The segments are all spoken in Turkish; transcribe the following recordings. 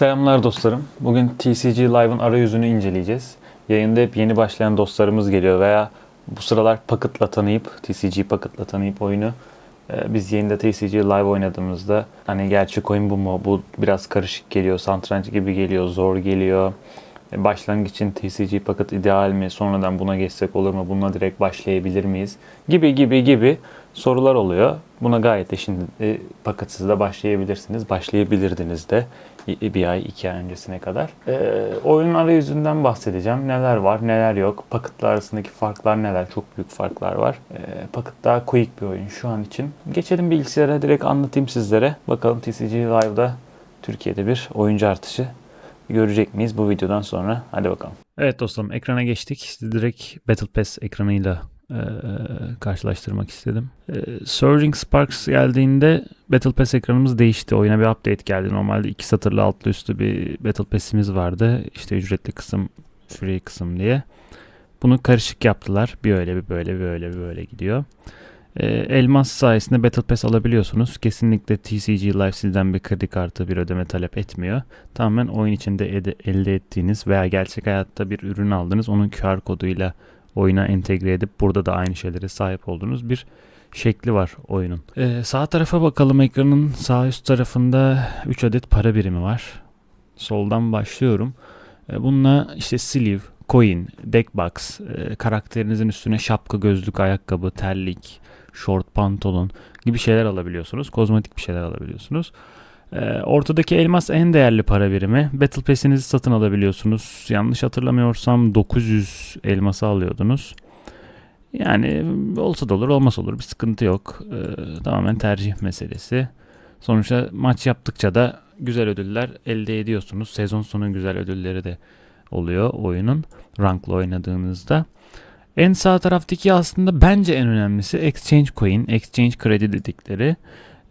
Selamlar dostlarım. Bugün TCG Live'ın arayüzünü inceleyeceğiz. Yayında hep yeni başlayan dostlarımız geliyor veya bu sıralar Pocket'la tanıyıp, TCG Pocket'la tanıyıp oyunu e, biz yayında TCG Live oynadığımızda hani gerçek oyun bu mu? Bu biraz karışık geliyor, satranç gibi geliyor, zor geliyor. E, Başlangıç için TCG Pocket ideal mi? Sonradan buna geçsek olur mu? Bununla direkt başlayabilir miyiz? Gibi gibi gibi sorular oluyor. Buna gayet de şimdi e, paketsiz de başlayabilirsiniz. Başlayabilirdiniz de bir ay, iki ay öncesine kadar. E, oyunun arayüzünden bahsedeceğim. Neler var, neler yok. Paketler arasındaki farklar neler? Çok büyük farklar var. E, paket daha quick bir oyun şu an için. Geçelim bilgisayara direkt anlatayım sizlere. Bakalım TCG Live'da Türkiye'de bir oyuncu artışı görecek miyiz bu videodan sonra? Hadi bakalım. Evet dostlarım ekrana geçtik. Direkt Battle Pass ekranıyla e, karşılaştırmak istedim. E, Surging Sparks geldiğinde Battle Pass ekranımız değişti. Oyuna bir update geldi. Normalde iki satırlı altlı üstü bir Battle Pass'imiz vardı. İşte ücretli kısım, free kısım diye. Bunu karışık yaptılar. Bir öyle bir böyle bir öyle bir böyle gidiyor. E, Elmas sayesinde Battle Pass alabiliyorsunuz. Kesinlikle TCG Live sizden bir kredi kartı bir ödeme talep etmiyor. Tamamen oyun içinde ede- elde ettiğiniz veya gerçek hayatta bir ürün aldınız. Onun QR koduyla oyuna entegre edip burada da aynı şeylere sahip olduğunuz bir şekli var oyunun. Ee, sağ tarafa bakalım ekranın sağ üst tarafında 3 adet para birimi var. Soldan başlıyorum. Ee, bununla işte sleeve, coin, deckbox, e, karakterinizin üstüne şapka, gözlük, ayakkabı, terlik, short pantolon gibi şeyler alabiliyorsunuz. Kozmetik bir şeyler alabiliyorsunuz. Ee, ortadaki elmas en değerli para birimi. Battle Pass'inizi satın alabiliyorsunuz. Yanlış hatırlamıyorsam 900 elması alıyordunuz. Yani olsa da olur olmasa olur bir sıkıntı yok. Ee, tamamen tercih meselesi. Sonuçta maç yaptıkça da güzel ödüller elde ediyorsunuz. Sezon sonu güzel ödülleri de oluyor oyunun ranklı oynadığınızda. En sağ taraftaki aslında bence en önemlisi Exchange Coin, Exchange Kredi dedikleri.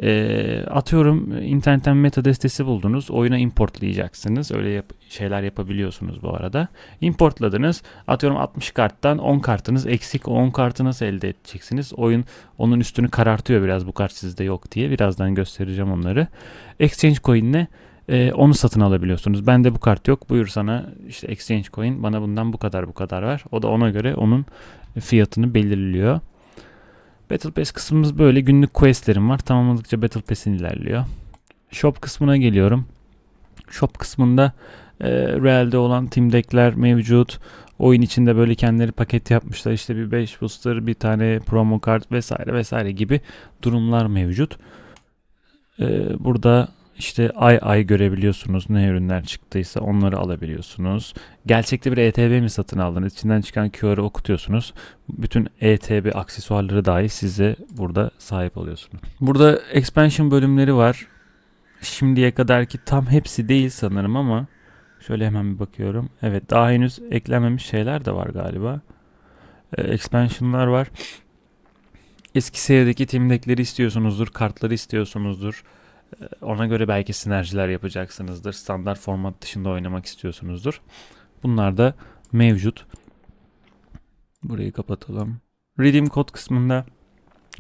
Ee, atıyorum internetten meta destesi buldunuz. Oyuna importlayacaksınız. Öyle yap- şeyler yapabiliyorsunuz bu arada. Importladınız. Atıyorum 60 karttan 10 kartınız eksik. O 10 kartı nasıl elde edeceksiniz? Oyun onun üstünü karartıyor biraz bu kart sizde yok diye. Birazdan göstereceğim onları. Exchange Coin'le e, onu satın alabiliyorsunuz. Bende bu kart yok. Buyur sana işte Exchange Coin bana bundan bu kadar bu kadar ver. O da ona göre onun fiyatını belirliyor. Battle Pass kısmımız böyle. Günlük questlerim var. Tamamladıkça Battle Pass'in ilerliyor. Shop kısmına geliyorum. Shop kısmında e, Real'de olan Team Deck'ler mevcut. Oyun içinde böyle kendileri paket yapmışlar. İşte bir 5 booster, bir tane promo kart vesaire vesaire gibi durumlar mevcut. E, burada işte ay ay görebiliyorsunuz. Ne ürünler çıktıysa onları alabiliyorsunuz. Gerçekte bir ETB mi satın aldınız? İçinden çıkan QR'ı okutuyorsunuz. Bütün ETB aksesuarları dahi size burada sahip oluyorsunuz. Burada expansion bölümleri var. Şimdiye kadarki tam hepsi değil sanırım ama şöyle hemen bir bakıyorum. Evet daha henüz eklenmemiş şeyler de var galiba. Ee, expansionlar var. Eski serideki team istiyorsunuzdur, kartları istiyorsunuzdur. Ona göre belki sinerjiler yapacaksınızdır. Standart format dışında oynamak istiyorsunuzdur. Bunlar da mevcut. Burayı kapatalım. Redeem kod kısmında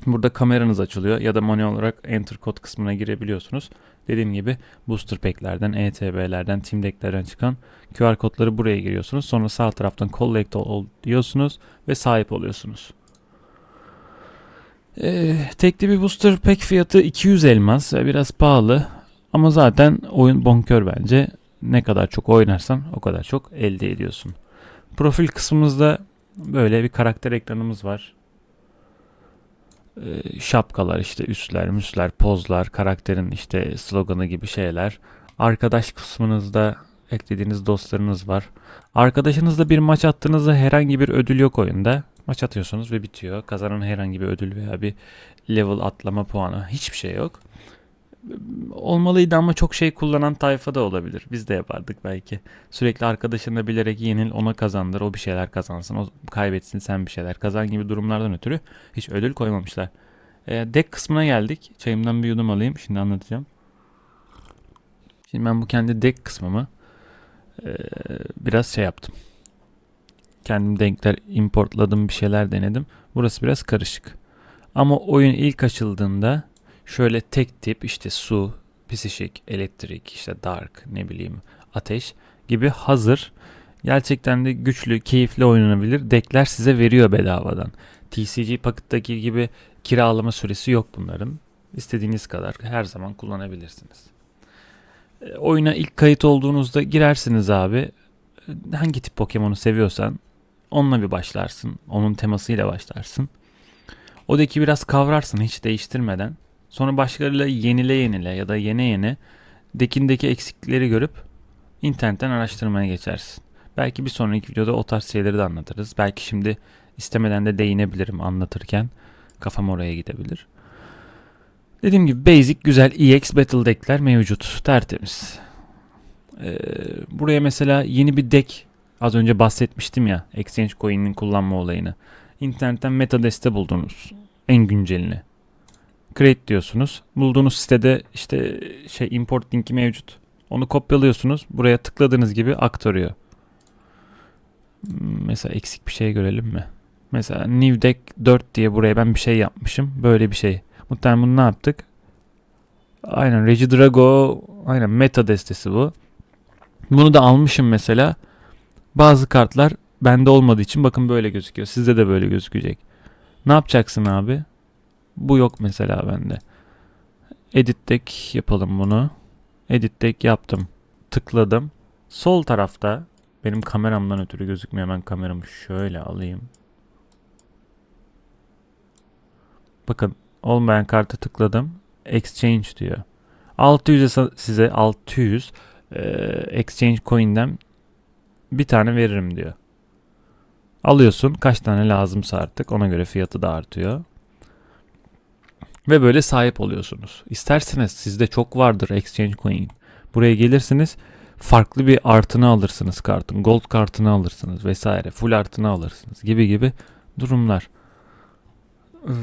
burada kameranız açılıyor ya da manuel olarak enter kod kısmına girebiliyorsunuz. Dediğim gibi booster pack'lerden, ETB'lerden, team deck'lerden çıkan QR kodları buraya giriyorsunuz. Sonra sağ taraftan collect all diyorsunuz ve sahip oluyorsunuz. Ee, tekli bir booster pack fiyatı 200 elmas. Ee, Biraz pahalı ama zaten oyun bonkör bence. Ne kadar çok oynarsan o kadar çok elde ediyorsun. Profil kısmımızda böyle bir karakter ekranımız var. Ee, şapkalar işte üstler, müsler, pozlar, karakterin işte sloganı gibi şeyler. Arkadaş kısmınızda eklediğiniz dostlarınız var. Arkadaşınızla bir maç attığınızda herhangi bir ödül yok oyunda. Maç atıyorsunuz ve bitiyor. Kazanan herhangi bir ödül veya bir level atlama puanı hiçbir şey yok. Olmalıydı ama çok şey kullanan tayfa da olabilir. Biz de yapardık belki. Sürekli arkadaşınla bilerek yenil ona kazandır. O bir şeyler kazansın. O kaybetsin sen bir şeyler kazan gibi durumlardan ötürü hiç ödül koymamışlar. E, deck kısmına geldik. Çayımdan bir yudum alayım. Şimdi anlatacağım. Şimdi ben bu kendi deck kısmımı e, biraz şey yaptım. Kendim denkler importladım bir şeyler denedim. Burası biraz karışık. Ama oyun ilk açıldığında şöyle tek tip işte su, psişik, elektrik, işte dark, ne bileyim ateş gibi hazır gerçekten de güçlü, keyifli oynanabilir deckler size veriyor bedavadan. TCG Pocket'taki gibi kiralama süresi yok bunların. İstediğiniz kadar her zaman kullanabilirsiniz. E, oyuna ilk kayıt olduğunuzda girersiniz abi. Hangi tip Pokemon'u seviyorsan onunla bir başlarsın. Onun temasıyla başlarsın. O deki biraz kavrarsın hiç değiştirmeden. Sonra başkalarıyla yenile yenile ya da yene yene dekindeki eksiklikleri görüp internetten araştırmaya geçersin. Belki bir sonraki videoda o tarz şeyleri de anlatırız. Belki şimdi istemeden de değinebilirim anlatırken. Kafam oraya gidebilir. Dediğim gibi basic güzel EX Battle deckler mevcut. Tertemiz. Ee, buraya mesela yeni bir deck az önce bahsetmiştim ya Exchange Coin'in kullanma olayını. İnternetten MetaDesk'te buldunuz. En güncelini. Create diyorsunuz. Bulduğunuz sitede işte şey import linki mevcut. Onu kopyalıyorsunuz. Buraya tıkladığınız gibi aktarıyor. Hmm, Mesela eksik bir şey görelim mi? Mesela New Deck 4 diye buraya ben bir şey yapmışım. Böyle bir şey. Muhtemelen bunu ne yaptık? Aynen Regidrago aynen meta destesi bu. Bunu da almışım mesela. Bazı kartlar bende olmadığı için bakın böyle gözüküyor. Sizde de böyle gözükecek. Ne yapacaksın abi? Bu yok mesela bende. Edit deck yapalım bunu. Edit deck yaptım. Tıkladım. Sol tarafta benim kameramdan ötürü gözükmüyor. Hemen kameramı şöyle alayım. Bakın olmayan kartı tıkladım. Exchange diyor. 600'e sa- size 600 e, exchange coin'den bir tane veririm diyor. Alıyorsun kaç tane lazımsa artık ona göre fiyatı da artıyor. Ve böyle sahip oluyorsunuz. İsterseniz sizde çok vardır exchange coin. Buraya gelirsiniz farklı bir artıını alırsınız kartın. Gold kartını alırsınız vesaire. Full artıını alırsınız gibi gibi durumlar. Ee,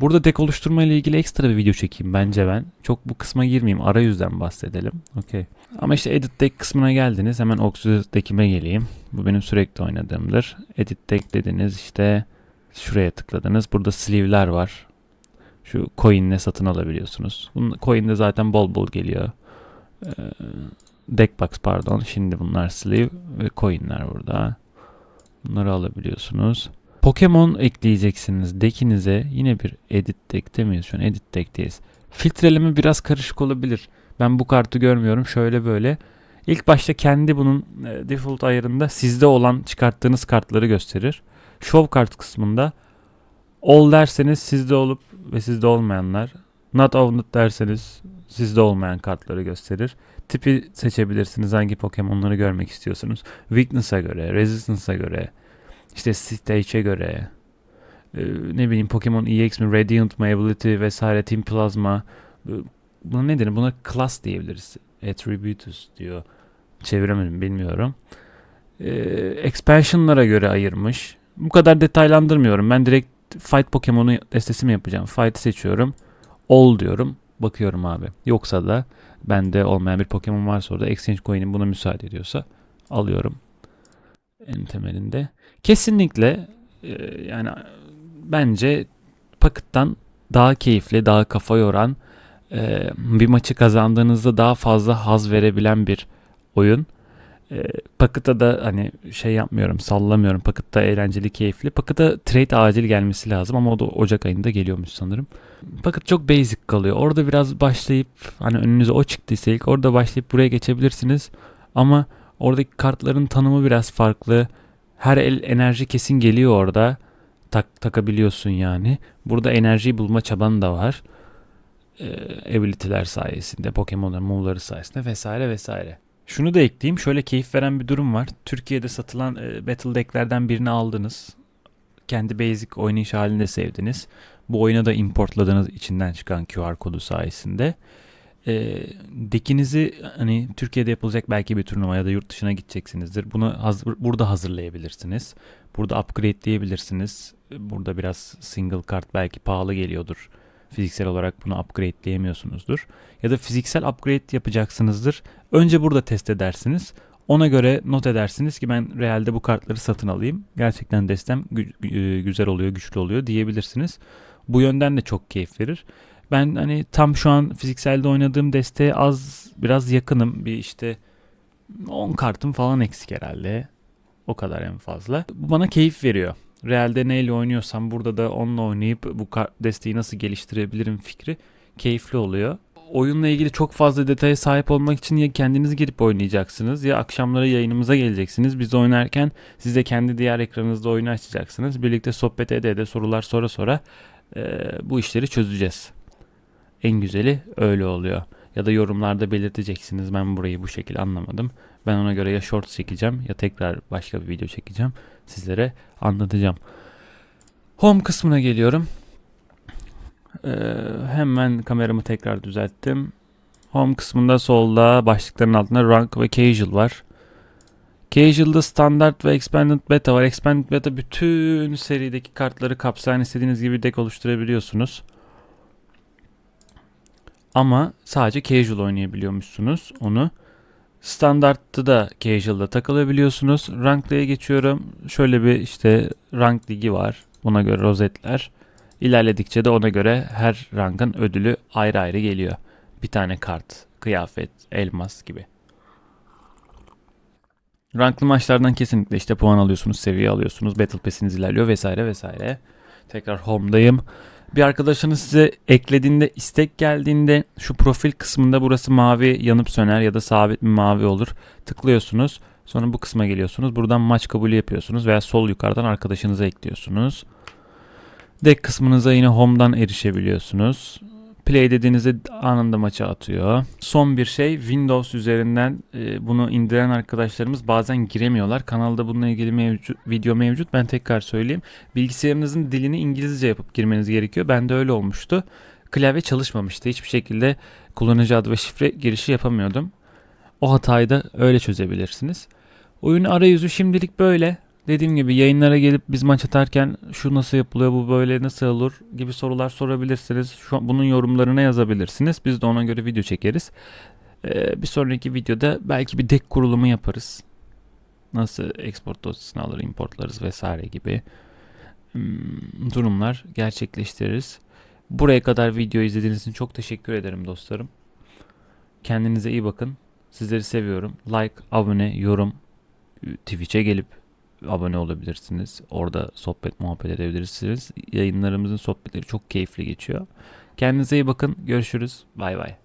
Burada dek oluşturma ile ilgili ekstra bir video çekeyim bence ben. Çok bu kısma girmeyeyim. Arayüzden bahsedelim. Okey. Ama işte edit deck kısmına geldiniz. Hemen Oxygen deck'ime geleyim. Bu benim sürekli oynadığımdır. Edit deck dediniz işte şuraya tıkladınız. Burada sleeve'ler var. Şu coin'le satın alabiliyorsunuz. Bunun coin'de zaten bol bol geliyor. Ee, Deckbox pardon. Şimdi bunlar sleeve ve coin'ler burada. Bunları alabiliyorsunuz. Pokemon ekleyeceksiniz deckinize. Yine bir edit deck'te miyiz? Şu an edit deck'teyiz. Filtreleme biraz karışık olabilir. Ben bu kartı görmüyorum. Şöyle böyle. İlk başta kendi bunun e, default ayarında sizde olan çıkarttığınız kartları gösterir. Show kart kısmında all derseniz sizde olup ve sizde olmayanlar. Not owned derseniz sizde olmayan kartları gösterir. Tipi seçebilirsiniz hangi Pokemon'ları görmek istiyorsunuz. Weakness'a göre, Resistance'a göre, işte stage'e göre, e, ne bileyim Pokemon EX mi, Radiant mi, Ability vesaire, Team Plasma. E, Buna ne denir? Buna class diyebiliriz. Attributes diyor. Çeviremedim bilmiyorum. E, expansion'lara göre ayırmış. Bu kadar detaylandırmıyorum. Ben direkt Fight Pokemon'u destesi mi yapacağım? Fight seçiyorum. All diyorum. Bakıyorum abi. Yoksa da bende olmayan bir Pokemon varsa orada Exchange Coin'in buna müsaade ediyorsa alıyorum. En temelinde. Kesinlikle e, yani bence Pocket'tan daha keyifli, daha kafa yoran, e, bir maçı kazandığınızda daha fazla haz verebilen bir oyun. E, Pocket'a da hani şey yapmıyorum, sallamıyorum. Pocket'ta eğlenceli, keyifli. Pocket'a trade acil gelmesi lazım ama o da Ocak ayında geliyormuş sanırım. Pocket çok basic kalıyor. Orada biraz başlayıp hani önünüze o çıktıysa ilk orada başlayıp buraya geçebilirsiniz. Ama oradaki kartların tanımı biraz farklı. Her el enerji kesin geliyor orada. Tak, takabiliyorsun yani. Burada enerjiyi bulma çaban da var. Ee, ability'ler sayesinde, Pokemon'ların move'ları sayesinde vesaire vesaire. Şunu da ekleyeyim. Şöyle keyif veren bir durum var. Türkiye'de satılan e, Battle Deck'lerden birini aldınız. Kendi basic oynayış halinde sevdiniz. Bu oyuna da importladığınız içinden çıkan QR kodu sayesinde. E, deckinizi hani Türkiye'de yapılacak belki bir turnuva ya da yurt dışına gideceksinizdir. Bunu hazır, burada hazırlayabilirsiniz. Burada upgrade'leyebilirsiniz. Burada biraz single kart belki pahalı geliyordur. Fiziksel olarak bunu upgrade'leyemiyorsunuzdur. Ya da fiziksel upgrade yapacaksınızdır. Önce burada test edersiniz. Ona göre not edersiniz ki ben realde bu kartları satın alayım. Gerçekten destem gü- güzel oluyor, güçlü oluyor diyebilirsiniz. Bu yönden de çok keyif verir. Ben hani tam şu an fizikselde oynadığım desteğe az biraz yakınım. Bir işte 10 kartım falan eksik herhalde. O kadar en fazla. Bu bana keyif veriyor. Realde neyle oynuyorsam burada da onunla oynayıp bu desteği nasıl geliştirebilirim fikri keyifli oluyor. Oyunla ilgili çok fazla detaya sahip olmak için ya kendiniz girip oynayacaksınız ya akşamları yayınımıza geleceksiniz. Biz oynarken siz de kendi diğer ekranınızda oyunu açacaksınız. Birlikte sohbet ede ede sorular sonra sonra e, bu işleri çözeceğiz. En güzeli öyle oluyor. Ya da yorumlarda belirteceksiniz ben burayı bu şekilde anlamadım. Ben ona göre ya short çekeceğim ya tekrar başka bir video çekeceğim. Sizlere anlatacağım. Home kısmına geliyorum. Ee, hemen kameramı tekrar düzelttim. Home kısmında solda başlıkların altında rank ve casual var. Casual'da standart ve expanded beta var. Expanded beta bütün serideki kartları kapsayan istediğiniz gibi deck oluşturabiliyorsunuz. Ama sadece casual oynayabiliyormuşsunuz onu. Standart'ta da casual'da takılabiliyorsunuz. Ranklı'ya geçiyorum. Şöyle bir işte rank ligi var. Buna göre rozetler. İlerledikçe de ona göre her rankın ödülü ayrı ayrı geliyor. Bir tane kart, kıyafet, elmas gibi. Ranklı maçlardan kesinlikle işte puan alıyorsunuz, seviye alıyorsunuz, battle pass'iniz ilerliyor vesaire vesaire. Tekrar home'dayım. Bir arkadaşınız size eklediğinde, istek geldiğinde şu profil kısmında burası mavi yanıp söner ya da sabit bir mavi olur. Tıklıyorsunuz. Sonra bu kısma geliyorsunuz. Buradan maç kabulü yapıyorsunuz veya sol yukarıdan arkadaşınızı ekliyorsunuz. Deck kısmınıza yine home'dan erişebiliyorsunuz. Play dediğinizde anında maça atıyor. Son bir şey Windows üzerinden e, bunu indiren arkadaşlarımız bazen giremiyorlar. Kanalda bununla ilgili mevcut, video mevcut. Ben tekrar söyleyeyim. Bilgisayarınızın dilini İngilizce yapıp girmeniz gerekiyor. Bende öyle olmuştu. Klavye çalışmamıştı. Hiçbir şekilde kullanıcı adı ve şifre girişi yapamıyordum. O hatayı da öyle çözebilirsiniz. Oyun arayüzü şimdilik böyle. Dediğim gibi yayınlara gelip biz maç atarken şu nasıl yapılıyor, bu böyle nasıl olur gibi sorular sorabilirsiniz. Şu an bunun yorumlarına yazabilirsiniz. Biz de ona göre video çekeriz. Ee, bir sonraki videoda belki bir deck kurulumu yaparız. Nasıl export dosyasını alır, importlarız vesaire gibi hmm, durumlar gerçekleştiririz. Buraya kadar video izlediğiniz için çok teşekkür ederim dostlarım. Kendinize iyi bakın. Sizleri seviyorum. Like, abone, yorum, Twitch'e gelip abone olabilirsiniz. Orada sohbet muhabbet edebilirsiniz. Yayınlarımızın sohbetleri çok keyifli geçiyor. Kendinize iyi bakın. Görüşürüz. Bay bay.